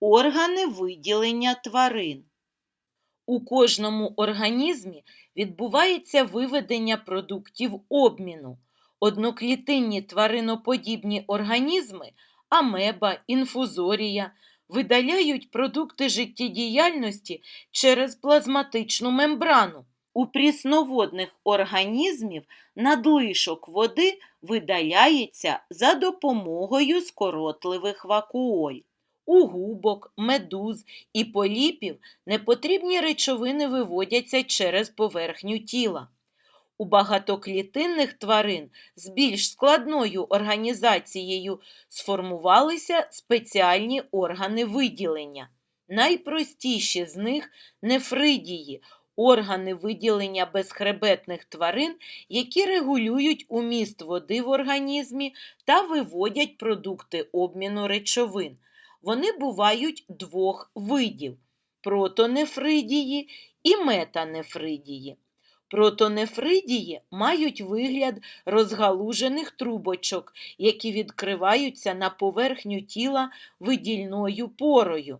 Органи виділення тварин. У кожному організмі відбувається виведення продуктів обміну. Одноклітинні твариноподібні організми амеба, інфузорія видаляють продукти життєдіяльності через плазматичну мембрану. У прісноводних організмів надлишок води видаляється за допомогою скоротливих вакуоль. У губок, медуз і поліпів непотрібні речовини виводяться через поверхню тіла. У багатоклітинних тварин з більш складною організацією сформувалися спеціальні органи виділення. Найпростіші з них нефридії – органи виділення безхребетних тварин, які регулюють уміст води в організмі та виводять продукти обміну речовин. Вони бувають двох видів протонефридії і метанефридії. Протонефридії мають вигляд розгалужених трубочок, які відкриваються на поверхню тіла видільною порою.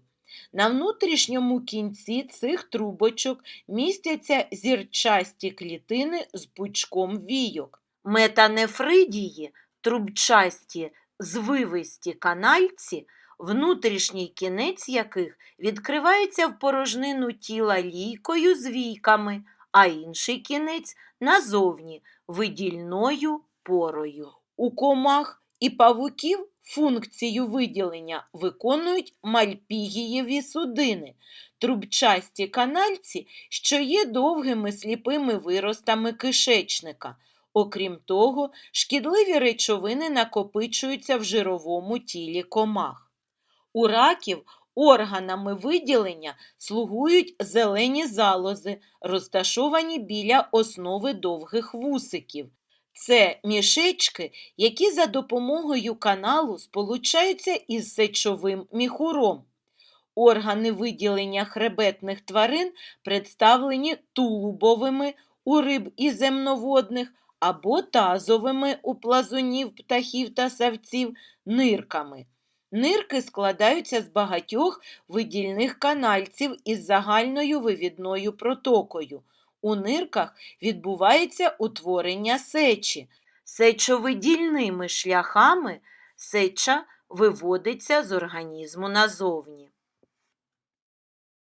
На внутрішньому кінці цих трубочок містяться зірчасті клітини з пучком війок. Метанефридії, трубчасті, звивисті канальці, внутрішній кінець яких відкривається в порожнину тіла лійкою з війками, а інший кінець назовні видільною порою. У комах і павуків функцію виділення виконують мальпігієві судини, трубчасті канальці, що є довгими сліпими виростами кишечника. Окрім того, шкідливі речовини накопичуються в жировому тілі комах. У раків органами виділення слугують зелені залози, розташовані біля основи довгих вусиків. Це мішечки, які за допомогою каналу сполучаються із сечовим міхуром. Органи виділення хребетних тварин представлені тулубовими у риб і земноводних або тазовими у плазунів, птахів та савців нирками. Нирки складаються з багатьох видільних канальців із загальною вивідною протокою. У нирках відбувається утворення сечі. Сечовидільними шляхами сеча виводиться з організму назовні.